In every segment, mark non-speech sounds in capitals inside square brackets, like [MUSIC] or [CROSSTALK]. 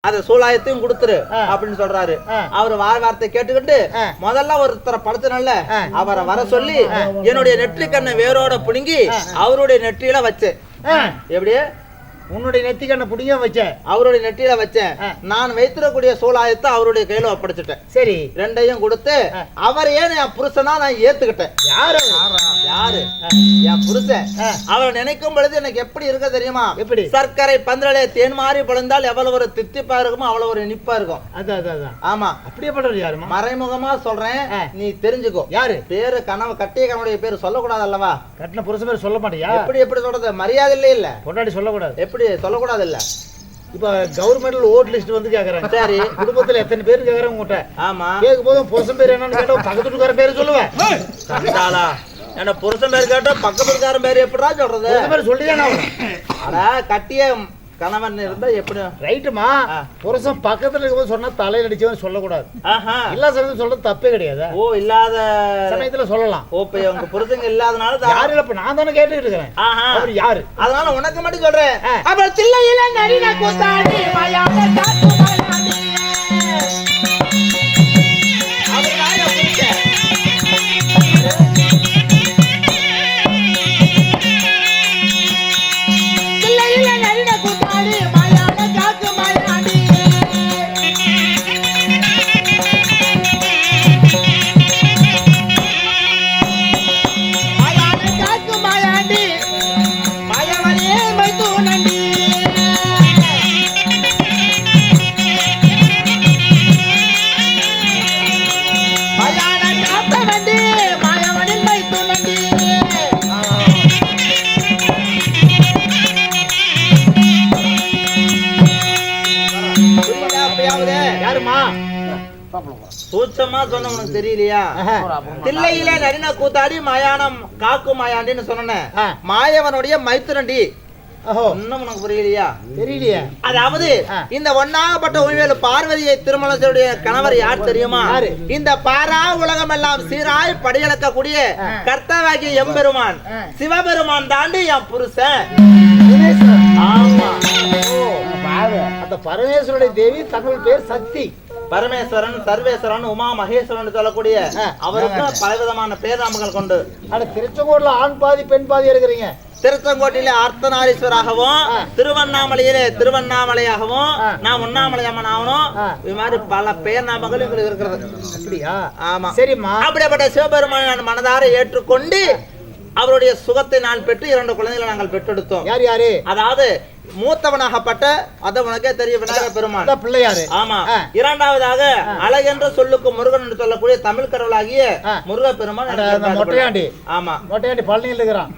அத சூலாயத்தையும் கொடுத்துரு. அப்படின்னு சொல்றாரு. அவர் வாய் வார்த்தை கேட்டுக்கிட்டு. முதல்ல ஒருத்தரை படுத்தினல்ல. அவரை வர சொல்லி என்னுடைய நெற்றி கண்ணை வேரோட புடுங்கி. அவருடைய நெற்றியில வச்சேன் ஆ, எப்படி உன்னுடைய நெத்தி கண்ணை புடிங்க வச்ச? அவருடைய நெற்றியில வச்சேன். நான் வைத்திருக்கக்கூடிய சூலாயத்தை அவருடைய கையில ஒப்படைச்சிட்டேன். சரி. ரெண்டையும் கொடுத்து ஆ. அவர் ஏன் என் புருஷனா நான் ஏத்துக்கிட்டேன்? யாரு? யாரு? என் புருஷன். அவரை நினைக்கும் பொழுது எனக்கு எப்படி இருக்க தெரியுமா? எப்படி? சர்க்கரை பந்தலே தேன் மாறி பொழுந்தால் எவ்வளவு ஒரு தித்திப்பா இருக்குமோ அவ்வளவு ஒரு இனிப்பா இருக்கும். அதான் ஆமா. அப்படியே பண்றது யாருமா மறைமுகமா சொல்றேன். நீ தெரிஞ்சுக்கோ. யாரு? பேரு கனவு கட்டிய கனவுடைய பேரு சொல்லக்கூடாது அல்லவா? கட்டின புருஷன் பேர் சொல்ல மாட்டியா? எப்படி எப்படி சொல்றது? மரியாதை இல்ல இல்ல. பொண்டாட்டி சொல்லக்கூடாது. எப்படி சொல்லக்கூடாது இல்ல இப்ப கவர்மெண்ட்ல ஓட் லிஸ்ட் வந்து கேக்குறாங்க. சரி. குடும்பத்துல எத்தனை பேர் கேக்குறாங்க உங்ககிட்ட? ஆமா. கேட்கும் போது புருஷன் பேர் என்னன்னு கேட்டா பக்கத்து வீட்டுக்கார பேரு சொல்லுவேன் கண்டாளா என்ன புருஷன் பேர் கேட்டா பக்கத்து வீட்டுக்காரன் பேர் எப்படிடா சொல்றது? பேர் சொல்லிதானே ஆகணும். அட கட்டிய கணவன் இருந்தா எப்படி? ரைட்டுமா. புருஷன் பக்கத்துல இருக்கும்போது சொன்னா தலையில அடிச்சவன் சொல்லக்கூடாது. ஆஹா. எல்லா சமயத்தும் சொல்றது தப்பே கிடையாது. ஓ இல்லாத சமயத்துல சொல்லலாம். ஓ இப்ப உங்க புருஷங்க இல்லாதனால தான் யாரு இல்ல இப்ப நான் தானே கேட்டுக்கிட்டு இருக்கிறேன். அவர் யாரு? அதனால உனக்கு மட்டும் சொல்றேன். அப்புறம் தில்லையில நரின கூத்தாடி மயான காத்து மயாண்டி. சூட்சமா சொன்ன உனக்கு தெரியலையா. தில்லையில நரின கூத்தாடி மாயானம் காக்கு மாயாண்டின்னு சொன்னேன். மாயவனுடைய இன்னும் உனக்கு புரியலையா தெரியலையே அதாவது. இந்த ஒன்னாகப்பட்ட உண்மையில பார்வதியை திருமணத்துடைய கணவர் யார் தெரியுமா? இந்த பாரா உலகம் எல்லாம் சீராய் படியளக்கக்கூடிய. கர்த்தவாகிய எம்பெருமான். சிவபெருமான் தாண்டி என் புருஷன். ஆமா அந்த பரமேஸ்வருடைய தேவி தங்கள் பேர் சக்தி பரமேஸ்வரன் சர்வேஸ்வரன் உமா மகேஸ்வரன் சொல்லக்கூடிய. அவருக்கு பலவிதமான பேராமங்கள் கொண்டு. ஆனா திருச்செங்கோடுல ஆண் பாதி பெண் பாதி இருக்கிறீங்க. திருச்செங்கோட்டிலே அர்த்தநாரீஸ்வராகவும். திருவண்ணாமலையிலே திருவண்ணாமலையாகவும். நான் உண்ணாமலை அம்மன் ஆகணும். இது மாதிரி பல பேர் நாமங்கள் எங்களுக்கு இருக்கிறது. அப்படியா? ஆமா. சரிம்மா. அப்படிப்பட்ட சிவபெருமானை நான் மனதார ஏற்றுக்கொண்டு அவருடைய சுகத்தை நான் பெற்று இரண்டு குழந்தைகளை நாங்கள் பெற்றெடுத்தோம். யார் யாரு? அதாவது மூத்தவனாகப்பட்ட அது உனக்கே தெரியும் விநாயக பெருமான். பிள்ளையாரு. ஆமா. இரண்டாவதாக அழகென்ற சொல்லுக்கு முருகன் என்று சொல்லக்கூடிய தமிழ் கடவுளாகிய. முருக பெருமான். ஆமா. மொட்டையாண்டி பழனியில் இருக்கிறான்.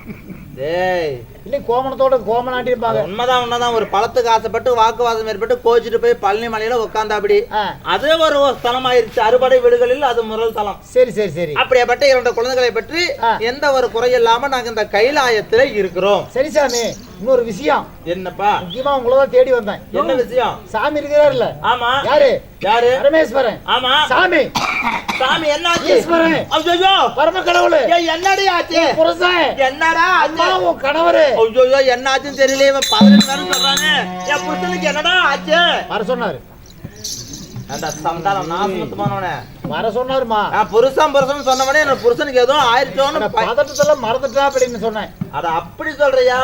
டேய். இல்லை கோமணத்தோட கோமனாண்டி இருப்பாங்க உண்மைதான் உண்மைதான். ஒரு பழத்துக்கு ஆசைப்பட்டு வாக்குவாதம் ஏற்பட்டு கோச்சிட்டு போய் பழனி மலையில உட்காந்தாப்படி அது ஒரு ஸ்தலம் ஆயிருச்சு அறுபடை வீடுகளில் அது முதல் தலம் சரி சரி சரி. அப்படியேப்பட்ட இரண்டு குழந்தைகளை பற்றி. எந்த ஒரு குறையில்லாம நாங்க இந்த கைலாயத்துல இருக்கிறோம். சரி சாமி. இன்னொரு விஷயம். என்னப்பா? முக்கியமா உங்களை தான் தேடி வந்தேன். என்ன விஷயம்? சாமி இருக்கிறாருல்ல. ஆமா. யாரு? யாரு? பரமேஸ்வரன். ஆமா. சாமி. சாமி என்னாச்சு? ஈஸ்வரன். ஐயோ பரம கடவுளு. என்னடி ஆச்சு? புருஷன் என்னடா அம்மா உன் கணவரு. ஐயோ என்னாச்சுன்னு தெரியல இவன் பதினெட்டு நேரம் சொல்றாங்க என் புருஷனுக்கு என்னடா ஆச்சு? வர சொன்னாரு. வர சொன்னாருமா. புருஷன் புருஷன் சொன்னவனே என்ன புருஷனுக்கு ஏதோ ஆயிடுச்சோன்னு பதட்டத்துல மறந்துட்டா அப்படின்னு சொன்னேன். அட அப்படி சொல்றியா?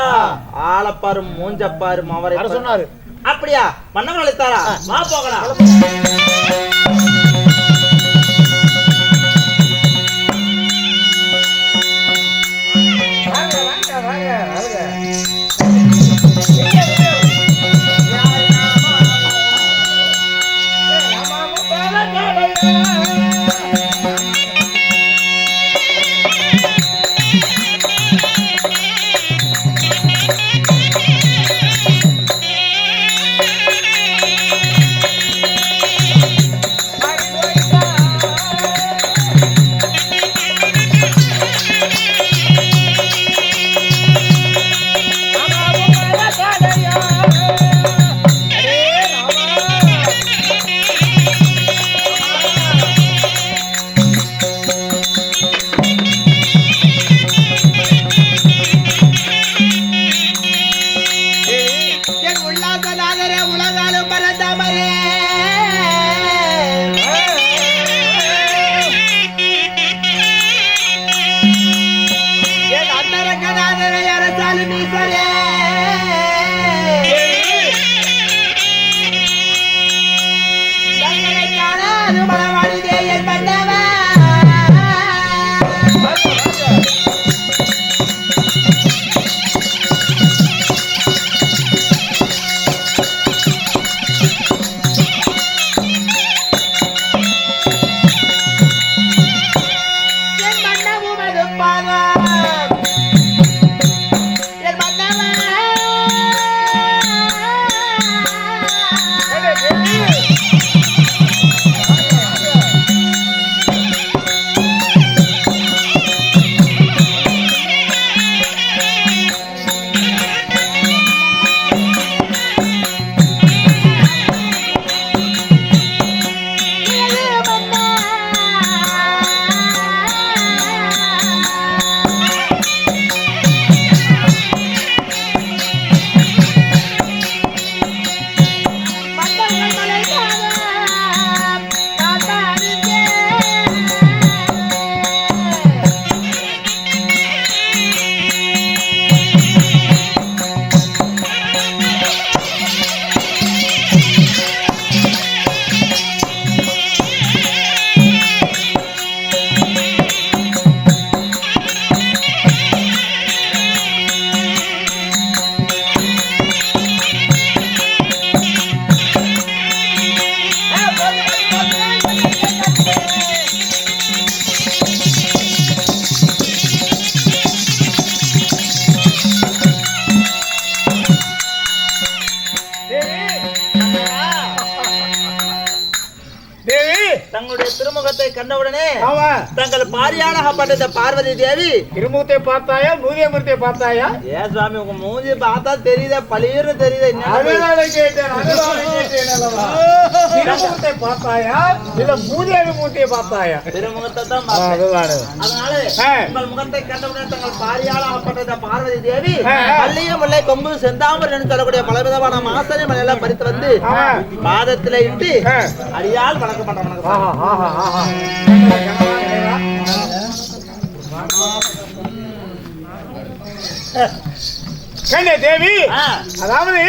ஆளப்பாரு மூஞ்சப்பாரு மவரை வர சொன்னாரு. அப்படியா? மன்னவன் அழைத்தாரா? வா போகலாம். கண்டவுடனே ஆமா தங்கள் பாரியாளாகப்பட்ட இந்த பார்வதி தேவி திருமுகத்தை பார்த்தாயா மூதியமூர்த்தியை பார்த்தாயா ஏன் சுவாமி உங்க மூஞ்சி பார்த்தா தெரியுதா பளிர்னு தெரியுதா கேட்டேன்? திருமுகத்தை பார்த்தாயா இல்ல மூதியாவி மூர்த்தியை பார்த்தாயா திருமுகத்தை தான். அதனால. உங்கள் முகத்தை கண்டவுடனே தங்கள் பாரியாளாகப்பட்ட இந்த பார்வதி தேவி. பள்ளிய முல்லை கொம்பு செந்தாமரை என்று சொல்லக்கூடிய பலவிதமான மாசனை மலையெல்லாம் பறித்து வந்து. பாதத்திலே இட்டு. அடியால் வணக்கம் பண்ற வணக்கம் ஆஹா ஆஹா ஆஹா கண்ணே தேவி. அதாவது.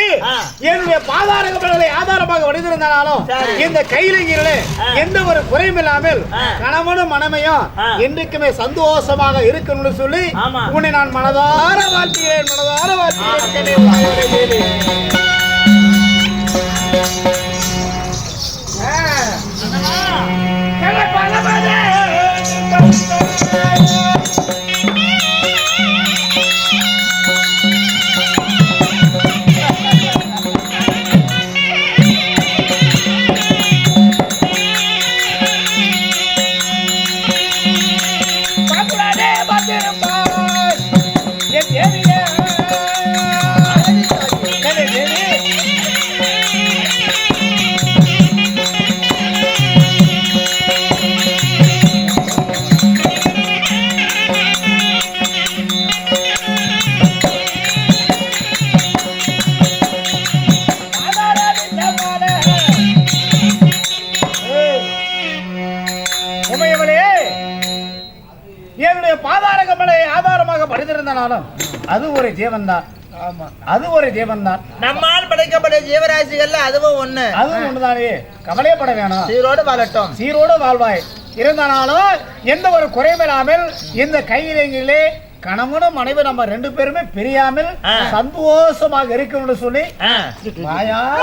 என்னுடைய பாதாரங்களை ஆதாரமாக வடிந்திருந்தாலும். இந்த கையிலங்கிலே ஆ. எந்த ஒரு குறையும் இல்லாமல். கணவனும் மனமையும். என்றைக்குமே சந்தோஷமாக இருக்கணும்னு சொல்லி. உன்னை நான் மனதார வாழ்த்துகிறேன் மனதார வாழ்த்துகிறேன் படித்திருந்தனாலும் அது ஒரு ஜீவன்தான். ஆமா. அது ஒரு ஜீவன்தான். நம்மால் படைக்கப்பட்ட ஜீவராசிகள்ல அதுவும் ஒண்ணு. அதுவும் ஒண்ணுதானே. கவலையப்பட வேணாம். சீரோடு வாழட்டும். சீரோடு வாழ்வாய். இருந்தாலும் எந்த ஒரு குறைவில்லாமல் இந்த கையிலேங்கிலே கணவனும் மனைவி நம்ம ரெண்டு பேருமே பிரியாமல். சந்தோஷமாக இருக்கணும்னு சொல்லி. வாயா.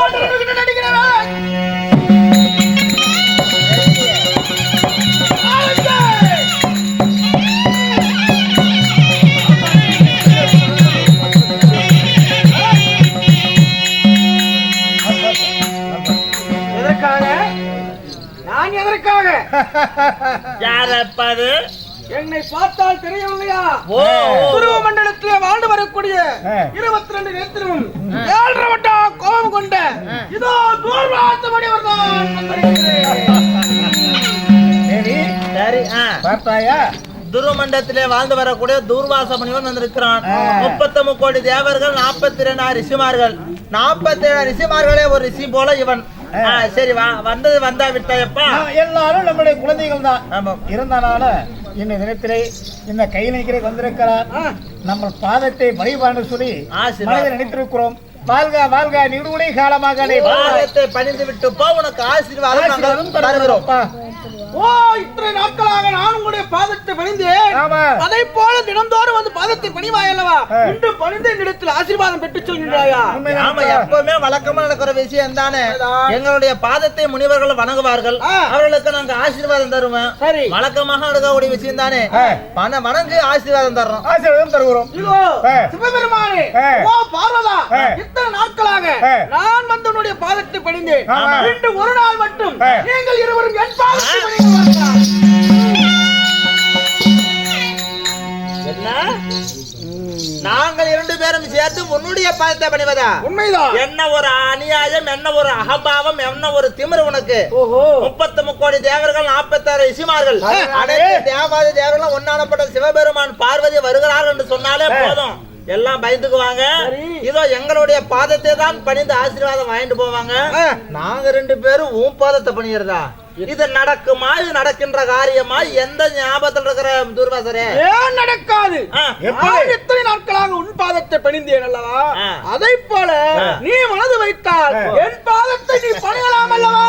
எதற்காக? [LAUGHS] யார் அப்பது? என்னை பார்த்தால் தெரியவில்லையா? ஓ. துருவ மண்டலத்திலே வாழ்ந்து வரக்கூடிய. இருபத்தி ரெண்டு நேத்திரமும் ஏழரை வட்டம் கோபம் கொண்ட இதோ தேவி சரி பார்த்தாயா? துருமண்டத்திலே வாழ்ந்து வரக்கூடிய தூர்வாச முனிவன் வந்திருக்கிறான். முப்பத்தி கோடி தேவர்கள் நாற்பத்தி ரெண்டு ரிஷிமார்கள் நாற்பத்தி ஏழு ரிஷிமார்களே ஒரு ரிஷி போல இவன். சரி வா வந்தது வந்தா விட்டாயப்பா. எல்லாரும் நம்முடைய குழந்தைகள் தான். ஆமா. இருந்தனால இந்த தினத்திலே இந்த கையில் நிற்கிற வந்திருக்கிறார் நம்ம பாதத்தை வழிபாடு சொல்லி. மனதில் நினைத்திருக்கிறோம். வாழ்க வாழ்க நிறுவனை காலமாக. பாதத்தை பணிந்து விட்டு போ உனக்கு ஆசீர்வாதம் தருகிறோம். ஓ இத்தனை நாட்களாக நான் உங்களுடைய பாதத்தை பணிந்தேன் ஆமா அதை போல தினந்தோறும் வந்து பாதத்தை பணிவாய் அல்லவா ஆ. இன்று பணிந்த என்னிடத்தில் ஆசீர்வாதம் பெற்று சொல்கின்றாயா ஆமா உண்மைதான்ப்பா. எப்பவுமே வழக்கமா நடக்கிற விஷயம் தானே. எங்களுடைய பாதத்தை முனிவர்கள் வணங்குவார்கள். அவர்களுக்கு நாங்க ஆசீர்வாதம் தருவேன் சரி வழக்கமாக நடக்கக்கூடிய விஷயம் தானே. பண வணங்கு ஆசீர்வாதம் தர்றோம் ஆசீர்வாதம் தருகிறோம். சிவபெருமானே. ஓ பார்வதா. இத்தனை நாட்களாக. நான் வந்து உன்னுடைய பாதத்தை பணிந்தேன். இன்று ஒரு நாள் மட்டும். நீங்கள் இருவரும் என் பாதத்தை நாங்கள் இரண்டு பேரும் சேர்த்து உன்னுடைய பாதத்தை பணிவதா? உண்மைதான். என்ன ஒரு அநியாயம் என்ன ஒரு அகம்பாவம் என்ன ஒரு திமிரு உனக்கு? முப்பத்தி முக்கோடி தேவர்கள் நாற்பத்தாறு ரிஷிமார்கள். அனைத்து தேவாதி தேவர்களும் ஒன்னானப்பட்ட சிவபெருமான் பார்வதி வருகிறார்கள் என்று சொன்னாலே போதும். எல்லாம் பயந்துக்குவாங்க. இதோ எங்களுடைய பாதத்தை தான் பணிந்து ஆசீர்வாதம் வாங்கிட்டு போவாங்க. நாங்க ரெண்டு பேரும் உன் பாதத்தை பணிகிறதா இது நடக்குமா இது நடக்கின்ற காரியமா எந்த ஞாபகத்தில் இருக்கிற துர்வாசரே? ஏன் நடக்காது? எத்தனை நாட்களாக உன் பாதத்தை பணிந்தேன் அல்லவா. அதை போல நீ மனது வைத்தால் என் பாதத்தை நீ பணியலாம் அல்லவா?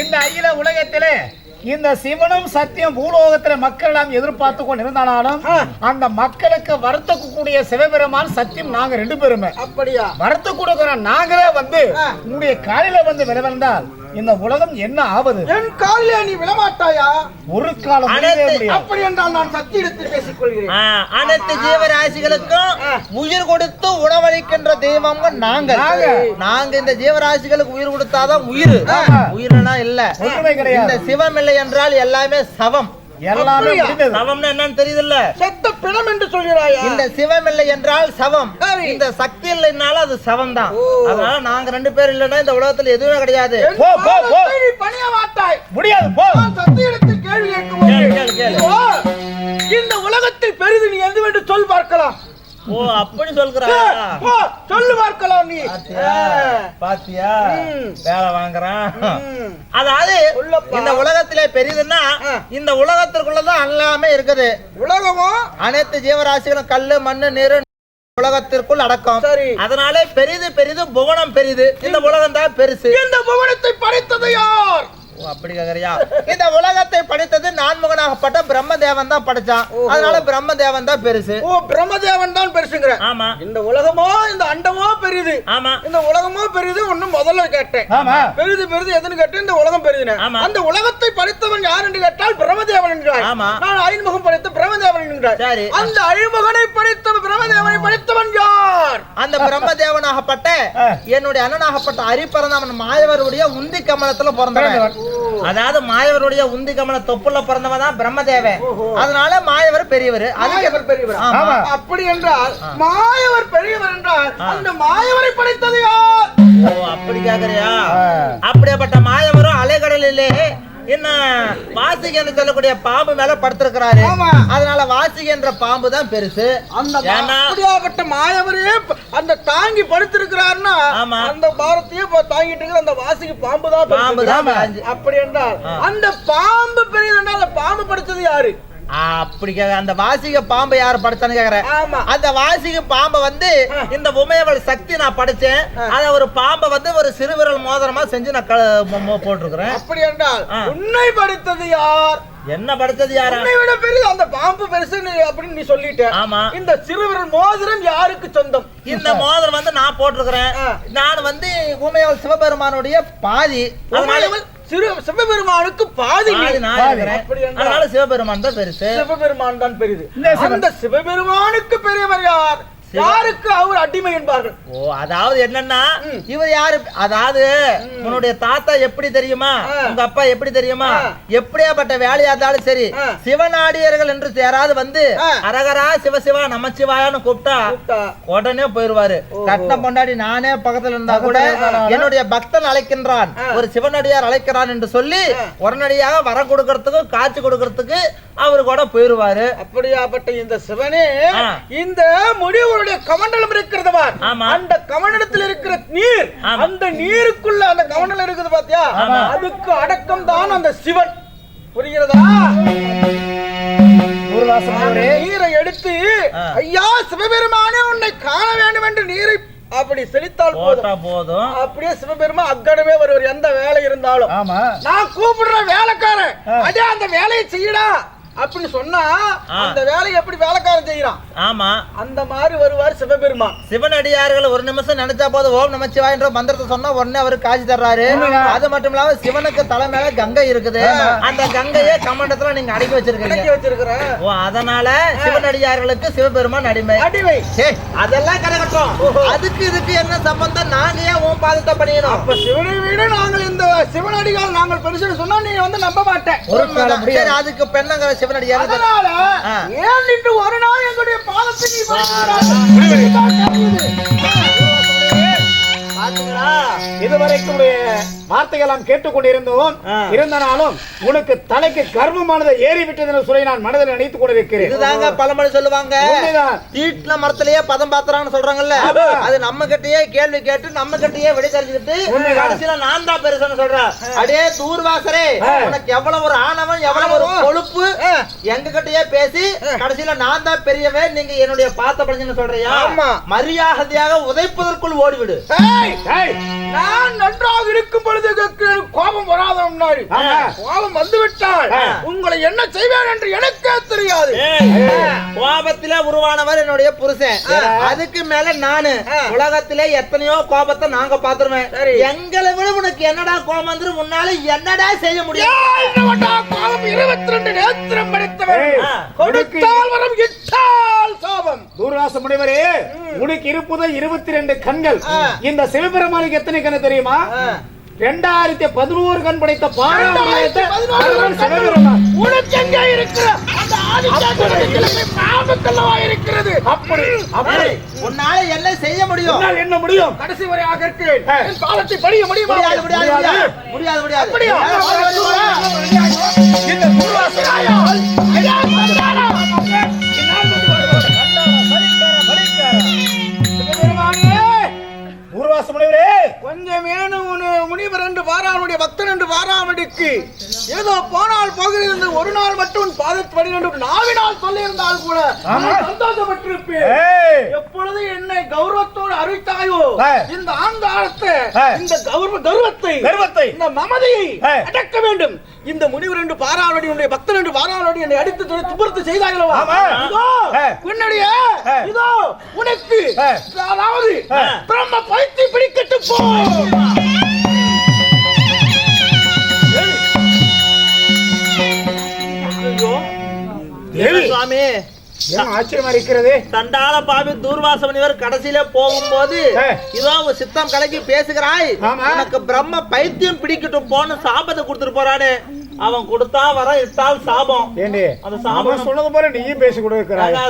இந்த அகில உலகத்திலே இந்த சிவனும் சத்தியம் பூலோகத்தில மக்கள் நாம் எதிர்பார்த்து கொண்டு இருந்தாலும் அந்த மக்களுக்கு வருத்தக்கூடிய சிவபெருமான் சத்தியம் நாங்க ரெண்டு பேருமே. அப்படியா? வரத்து கொடுக்கிற நாங்களே வந்து. உங்களுடைய காலில வந்து விளைவந்தால் இந்த உலகம் என்ன ஆவது? என் காலிலே நீ விழமாட்டாயா? ஒரு காலம். அப்படி என்றால் நான் சக்தி எடுத்து பேசிக் கொள்கிறேன் ஆ, அனைத்து ஜீவராசிகளுக்கும் உயிர் கொடுத்து உணவளிக்கின்ற தெய்வங்க நாங்க. நாங்க. இந்த ஜீவராசிகளுக்கு உயிர் கொடுத்தாதான் உயிர். உயிர்னா இல்ல. இந்த சிவம் இல்லை என்றால் எல்லாமே சவம். எல்லாமே சவம்னா என்னன்னு தெரியுதுல்ல? செத்த பிணம் என்று சொல்கிறாயா? இந்த சிவம் இல்லை என்றால் சவம். இந்த சக்தி இல்லைன்னாலும் அது சவம் தான். அதனால நாங்க ரெண்டு பேர் இல்லைன்னா இந்த உலகத்துல எதுவுமே கிடையாது. போ, போ, போ. பணிய மாட்டாய் முடியாது போ. எடுத்து கேள்வி கேளு, கேட்கும்போது கேளு, கேளு. இதோ, இந்த உலகத்தில் பெரிது நீ எதுவென்று சொல் பார்க்கலாம். ஓ அப்படி சொல்கிறா போ, சொல்லு பார்க்கலாம் நீ. பாத்தியா. வேலை வாங்குறான். அதாவது. இந்த உலகத்திலே பெரிதுன்னா ஆ. இந்த உலகத்திற்குள்ளதான் எல்லாமே இருக்குது. உலகமோ? அனைத்து ஜீவராசிகளும் கல்லு மண்ணு நீரு உலகத்திற்குள் அடக்கம். அதனாலே பெரிது பெரிது புவனம் பெரிது. இந்த உலகம் தான் பெருசு. இந்த புவனத்தை படைத்தது யார்? அப்படி கேக்குறியா? இந்த உலகத்தை படைத்தது நான்முகனாகப்பட்ட பிரம்மதேவன் தான் படைச்சான். அதனால பிரம்மதேவன் தான் பெருசு. ஓ பிரம்மதேவன் தான் பெருசுங்கிற. ஆமா. இந்த உலகமோ இந்த அண்டமோ பெரிது. ஆமா. இந்த உலகமோ பெரிது ஒண்ணு முதல்ல கேட்டேன். ஆமா. பெரிது பெரிது எதுன்னு கேட்டு இந்த உலகம் பெரிதுனே ஆமா. அந்த உலகத்தை படைத்தவன் யார் என்று கேட்டால் பிரம்மதேவன் என்கிறாய். ஆமா. நான் ஐமுகம் படைத்த பிரம்மதேவன் என்கிறாய். சரி. அந்த அழிமுகனை படைத்த பிரம்மதேவனை படைத்தவன் யார்? அந்த பிரம்மதேவனாகப்பட்ட. என்னுடைய அண்ணனாகப்பட்ட அரிப்பறந்தவன் மாயவருடைய உந்தி கமலத்துல பிறந்தவன். அதாவது மாயவருடைய உந்தி கமல தொப்புல பிறந்தவன் தான் பிரம்மதேவன். அதனால மாயவர் பெரியவர். அதுக்கு மாயவர் பெரியவர். அப்படி என்றால் மாயவர் பெரியவர் என்றால் அந்த மாயவரை படைத்தது யார்? அப்படி கேக்குறியா. அப்படியாப்பட்ட மாயவரும் அலைக்கடலிலே என்ன வாசிகை என்று சொல்லக்கூடிய பாம்பு மேல படுத்திருக்கிறாரு. அதனால வாசிகை என்ற பாம்பு தான் பெருசு அந்த மாயவரே அந்த தாங்கி படுத்திருக்கிறாருன்னா. அந்த பாரத்தையே தாங்கிட்டு இருக்கிற அந்த வாசிக்கு பாம்பு தான் பாம்பு தான். அப்படி என்றால். அந்த பாம்பு பெரியதுன்னா அந்த பாம்பு படுத்தது யாரு அப்படி அந்த வாசிக பாம்பை யார் படைச்சான்னு கேக்குறேன். ஆமா. அந்த வாசிக பாம்பை வந்து. இந்த உமையவள் சக்தி நான் படிச்சேன். அத ஒரு பாம்பை வந்து ஒரு சிறுவிரல் மோதிரமா செஞ்சு நான் போட்டிருக்கிறேன். அப்படி என்றால். உன்னை படுத்தது யார்? என்ன படிச்சது யாரா? உன்னை விட பெரிய அந்த பாம்பு பெருசுன்னு அப்படின்னு நீ சொல்லிட்ட. ஆமா. இந்த சிறுவிரல் மோதிரம் யாருக்கு சொந்தம்? இந்த மோதிரம் வந்து நான் போட்டிருக்கிறேன். நான் வந்து உமையவள் சிவபெருமானுடைய பாதி. உமையவள் சிறு சிவபெருமானுக்கு பாதி அதனால சிவபெருமான் தான் பெருசு சிவபெருமான் தான் சிவன். அந்த சிவபெருமானுக்கு பெரியவர் யார் யாருக்கு அவர் அடிமை என்பார்கள் ஓ அதாவது என்னன்னா. இவர் யாரு அதாவது உன்னுடைய தாத்தா எப்படி தெரியுமா. உங்க அப்பா எப்படி தெரியுமா. எப்படியாப்பட்ட வேலையா இருந்தாலும் சரி. சிவநாடியர்கள் என்று யாராவது வந்து. அரகரா சிவசிவா நமச்சிவாயான்னு கூப்பிட்டா உடனே போயிருவாரு ஓஹோ. கட்டின பொண்டாடி நானே பக்கத்துல இருந்தா கூட என்னுடைய பக்தன் அழைக்கின்றான். ஒரு சிவனடியார் அழைக்கிறான் என்று சொல்லி. உடனடியாக வர கொடுக்கறதுக்கு காட்சி கொடுக்கறதுக்கு அவரு கூட போயிருவாரு அப்படியாப்பட்ட இந்த சிவனே. இந்த முடிவுடைய கமண்டலம் இருக்கிறது. அந்த கமண்டலத்தில் இருக்கிற நீர். அந்த நீருக்குள்ள அந்த கமண்டலம் இருக்குது பாத்தியா. அதுக்கு அடக்கம் தான் அந்த சிவன். புரிகிறதா? நீரை எடுத்து. ஐயா சிவபெருமானே உன்னை காண வேண்டும் என்று நீரை அப்படி செலுத்தால் போதும். அப்படியே சிவபெருமான் அக்கடமே வருவார் எந்த வேலை இருந்தாலும். நான் கூப்பிடுற வேலைக்காரன். அதே அந்த வேலையை செய்யடா. அப்படின்னு சொன்னா. அந்த வேலையை எப்படி வேலைக்காரன் செய்யறான்? ஆமா. அந்த மாதிரி வருவார் சிவபெருமான். சிவனடியார்கள் ஒரு நிமிஷம் நினைச்சா போதும் ஓம் நமச்சிவாய் என்ற மந்திரத்தை சொன்னா உடனே அவரு காட்சி தர்றாரு. அது மட்டும் இல்லாம சிவனுக்கு தலை மேல கங்கை இருக்குது. அந்த கங்கையை கமண்டத்துல நீங்க அடக்கி அடக்கி வச்சிருக்கீங்க வச்சிருக்கிறேன் ஓ அதனால சிவனடியார்களுக்கு சிவபெருமான் அடிமை. ஏய், அதெல்லாம் கிடக்கட்டும் அதுக்கு இதுக்கு என்ன சம்பந்தம்? நாங்க ஏன் உன் பாதத்தை பண்ணிக்கணும்? அப்ப சிவனை விட நாங்கள் இந்த சிவனடிகள் நாங்கள் பெருசுன்னு சொன்னா நீ வந்து நம்ப மாட்டேன். அதுக்கு பெண்ணங்கிற ஆ. ஏன் இன்று ஒரு நாள் எங்களுடைய பாதத்தை இதுவரைக்கும் வார்த்தைகள் கேட்டுக்கொண்டிருந்தோம். இருந்தனாலும் உனக்கு தலைக்கு கர்வமானதை ஏறி விட்டது சொல்லி நான் மனதில் நினைத்துக் கொண்டிருக்கிறேன். இதுதாங்க பழமொழி சொல்லுவாங்க. மரத்திலேயே பதம் பாத்துறான்னு சொல்றாங்கல்ல. அது நம்ம கிட்டயே கேள்வி கேட்டு நம்ம கிட்டயே விடை தெரிஞ்சுக்கிட்டு. கடைசியில நான் தான் பெருசுன்னு சொல்றேன் அடே தூர்வாசரே. உனக்கு எவ்வளவு ஒரு ஆணவம் எவ்வளவு ஒரு. கொழுப்பு? எங்க கிட்டயே பேசி கடைசியில நான் தான் பெரியவன் நீங்க என்னுடைய பாத்த படிச்சுன்னு சொல்றியா? ஆமா. மரியாதையாக உதைப்பதற்குள் ஓடிவிடு. நான் நன்றாக இருக்கும் பொழுது கோபம் வராத முன்னாடி ஆமா. கோபம் வந்து விட்டால். உங்களை என்ன செய்வேன் என்று எனக்கே தெரியாது. கோபத்திலே உருவானவர் என்னுடைய புருஷன். அதுக்கு மேல நானு. உலகத்திலே எத்தனையோ கோபத்தை நாங்க பாத்துருவேன் எங்களை விட உனக்கு என்னடா கோபம் முன்னால என்னடா செய்ய முடியும்? கோபம்? இருபத்தி ரெண்டு நேத்திரம் படைத்தவர். கொடுத்தால் வரும் கோபம் தூர்வாச முனிவரே உனக்கு இருப்பது இருபத்தி ரெண்டு கண்கள் இந்த சிவபெருமானுக்கு எத்தனை கண்ணு தெரியுமா ரெண்டாயிரத்தி பதினோரு கண் படைத்த இருக்கிறது அப்படி அப்படி உன்னால என்ன செய்ய முடியும் என்ன முடியும் கடைசி வரையாக இருக்கிறேன் ஆ. என் காலத்தை படிய முடியுமா முடியாது முடியாது முடியாது முடியாது முனிவரே கொஞ்சம் உன முனிவர் என்று வாரானுடைய பக்தன் என்று வாராமடிக்கு ஏதோ போனால் போகிறது என்று ஒரு நாள் மட்டும் உன் பாதத்து வழி என்று நாவினால் சொல்லியிருந்தால் கூட சந்தோஷப்பட்டிருப்பேன் எப்பொழுது என்னை கௌரவத்தோடு அறிவித்தாயோ. இந்த ஆங்காரத்தை. இந்த கௌரவ கௌரவத்தை கர்வத்தை இந்த மமதையை. அடக்க வேண்டும் இந்த முனிவர் என்று பாராளடி உன்னுடைய பக்தன் என்று பாராளடி என்னை அடித்து செய்தார்களவா ஆமா. இதோ. உன்னுடைய. இதோ உனக்கு. அதாவது. பிரம்ம பைத்தி பிடிக்கட்டு போ. சுவாமி. ஆச்சரியமா இருக்கிறது? தண்டால பாவி தூர்வாச முனிவர் கடைசியில போகும்போது. இதோ சித்தம் கலக்கி பேசுகிறாய். உனக்கு பிரம்ம பைத்தியம் பிடிக்கட்டும் போன்னு சாபத்தை கொடுத்துட்டு போறானே. அவன் கொடுத்தா வர இட்டால் சாபம். அந்த சாபம் சொன்னது போல நீயும் பேசி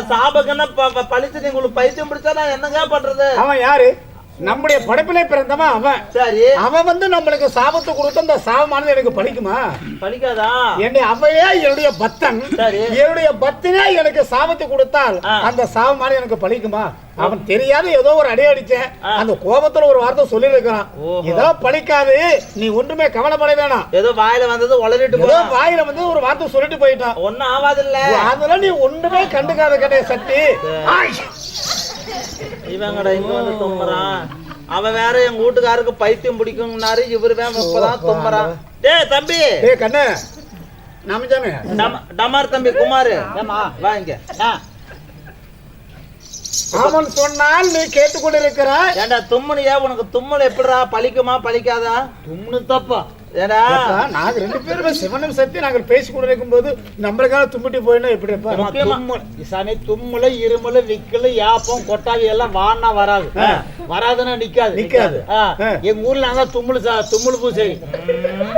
சாபகன்னு ப- ப- பழிச்சு உங்களுக்கு பைத்தியம் பிடிச்சா நான் என்னங்க பண்றது? அவன் யாரு? நம்முடைய படைப்பிலே பிறந்தவன் அவன். சரி. அவன் வந்து நம்மளுக்கு சாபத்தை கொடுத்து அந்த சாபமானது எனக்கு பலிக்குமா? பழிக்காதா என்னை அவையே என்னுடைய பக்தன். சரி. என்னுடைய பக்தனே எனக்கு சாபத்தை கொடுத்தால். அந்த சாபமானது எனக்கு பலிக்குமா? அவன் தெரியாத ஏதோ ஒரு அடி அடிச்சேன். அந்த கோபத்துல ஒரு வார்த்தை சொல்லி இருக்கிறான். இதெல்லாம் பலிக்காது. நீ ஒன்றுமே கவலைப்பட வேணாம். ஏதோ வாயில வந்தது உளறிட்டு ஏதோ வாயில வந்து ஒரு வார்த்தை சொல்லிட்டு போயிட்டான். ஒண்ணும் ஆகாதுல்ல அதெல்லாம் நீ ஒண்ணுமே கண்டுக்காத கிடையாது சக்தி. இவங்கட இங்க வந்து தும்புறான் அவன் வேற எங்க வீட்டுக்காருக்கு பைத்தியம் பிடிக்கும்னாரு இவரு வேற இப்பதான் தும்புறான் டேய் தம்பி. டேய் கண்ணு. நாமஜாமே டம- டமார் தம்பி குமாரு. வா இங்க. அவன் சொன்னால் நீ கேட்டுக்கொண்டிருக்கிறாய். ஏண்டா தும்முனியா? உனக்கு தும்மல் எப்படிடா? பலிக்குமா பலிக்காதா தும்னு தப்பா ஏடா. நாங்க ரெண்டு பேருமே சிவனும் சக்தி நாங்கள் பேசி போது நம்மளுக்காக தும்பிட்டு போயினா தும்மல். சாமி தும்முல இருமல் விக்கல் யாப்பம் கொட்டாவி எல்லாம் வான்னா வராது. வராதுன்னா நிக்காது. நிக்காது. எங்க ஊர்ல நாங்க தும்முல் தும்முல் பூசை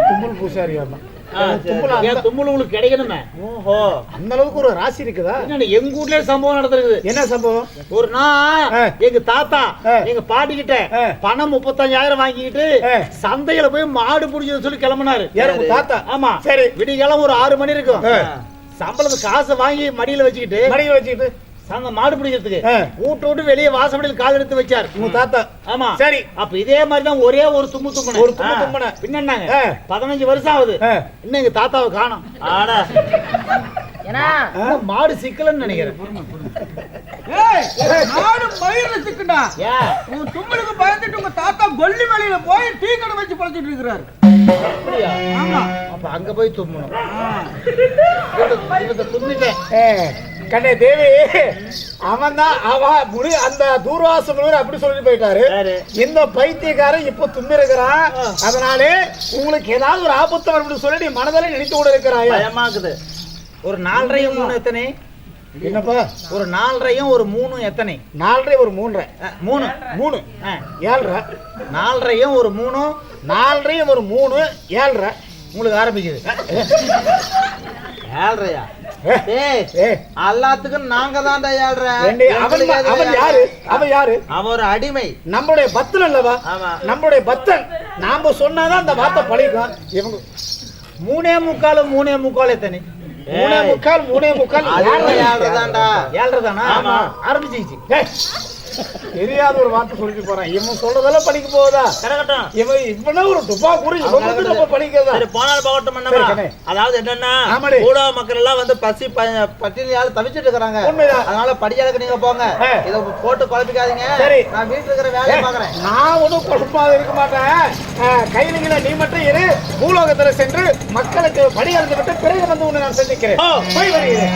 தும்மல் பூசாரி அம்மா உங்களுக்கு கிடைக்கணுமே? ஓஹோ அந்த அளவுக்கு ஒரு ராசி இருக்குதா? எங்க வீட்லயே சம்பவம் நடந்திருக்குது. என்ன சம்பவம்? ஒரு நாள். எங்க தாத்தா. எங்க பாட்டி கிட்ட. பணம் முப்பத்தஞ்சாயிரம் வாங்கிக்கிட்டு. சந்தையில போய் மாடு பிடிச்சது சொல்லி கிளம்பினாரு. தாத்தா? ஆமா. சரி. விடிகாலம் ஒரு ஆறு மணி இருக்கும். ஆ. சம்பளத்து காசை வாங்கி மடியில வச்சுக்கிட்டு மடியில் வச்சுக்கிட்டு? சங்க மாடு பிடிக்கிறதுக்கு. வீட்டு விட்டு வெளியே வாசப்படியில் கால் எடுத்து வச்சார். உங்க தாத்தா. ஆமா. சரி. அப்ப இதே மாதிரி தான் ஒரே ஒரு தும்மு தும்முன ஒரு தும்மு தும்முன. பின்ன என்னங்க ஆ. பதினஞ்சு வருஷம் ஆகுது. இன்னும் எங்க தாத்தாவை காணோம். ஆடா. மாடு சிக்கலன்னு நினைக்கிறேன். ஏய், நாடு பயிர்ல சிக்குண்டா உன் தும்மலுக்கு பயந்துட்டு உங்க தாத்தா கொல்லி மேலையில போய் டீ கடை வச்சு பழச்சிட்டு இருக்கிறாரு. அப்படியா? ஆமா. அப்ப அங்க போய் தும்மிட்டேன் ஏ, கண்ணே தேவி அவன் தான் அவ முடி அந்த தூர்வாச முனிவர் அப்படி சொல்லிட்டு போயிட்டாரு. இந்த பைத்தியக்காரன் இப்ப தும்பிருக்கிறான் அதனாலே உங்களுக்கு ஏதாவது ஒரு ஆபத்து வரும்னு சொல்லி நீ மனதில் நினைத்து கூட இருக்கிறாய். பயமாக்குது ஒரு நாலரையும் மூணு. எத்தனை? என்னப்பா? ஒரு நாலரையும் ஒரு மூணும் எத்தனை? நாலரை ஒரு மூன்றரை. மூணு. மூணு. ஏழ்ரை. நாலரையும் ஒரு மூணும் நாலரையும் ஒரு மூணு. ஏழ்ரை. உங்களுக்கு ஆரம்பிக்குது. ஏழ்றையா? எல்லாத்துக்கும் நாங்க ஏண்டி, அவன். யாரு? அவன் யாரு? அவன் ஒரு அடிமை. நம்மளுடைய பக்தன் அல்லவா? ஆமா. நம்மளுடைய பக்தன் நாம சொன்னாதான் அந்த வார்த்தை பழிக்கும். இவங்க மூணே முக்கால் மூணே முக்கால் எத்தனை? மூணே முக்கால் மூணே முக்கால். அதுவும் ஏழ்ரை. ஏழ்றதான்டா. ஏழரை தானா ஆமா. ஆரம்பிச்சிச்சு தெரியாத ஒரு வார்த்தை சொல்லிட்டு போறேன் இவன் சொல்றதெல்லாம் படிக்க போகுதா கிடக்கட்டும் இவன் இவனே ஒரு துப்பா கூறி நம்ம படிக்கிறதா சரி போனால் போகட்டும் சரி, மன்னவா. கண்ணே. அதாவது என்னன்னா. ஊடக மக்கள் எல்லாம் வந்து பசி பட்டினியால தவிச்சிட்டு உண்மைதான். அதனால படியாளுக்கு நீங்க போங்க. இத போட்டு குழப்பிக்காதீங்க சரி. நான் வீட்டுல இருக்கிற வேலையை பாக்குறேன் நான் ஒன்றும் குழப்பமாக இருக்க மாட்டேன் கையில நீ மட்டும் இரு பூலோகத்துல சென்று மக்களுக்கு படி விட்டு பிறகு வந்து உன்னை நான் சந்திக்கிறேன் போய் வருகிறேன்.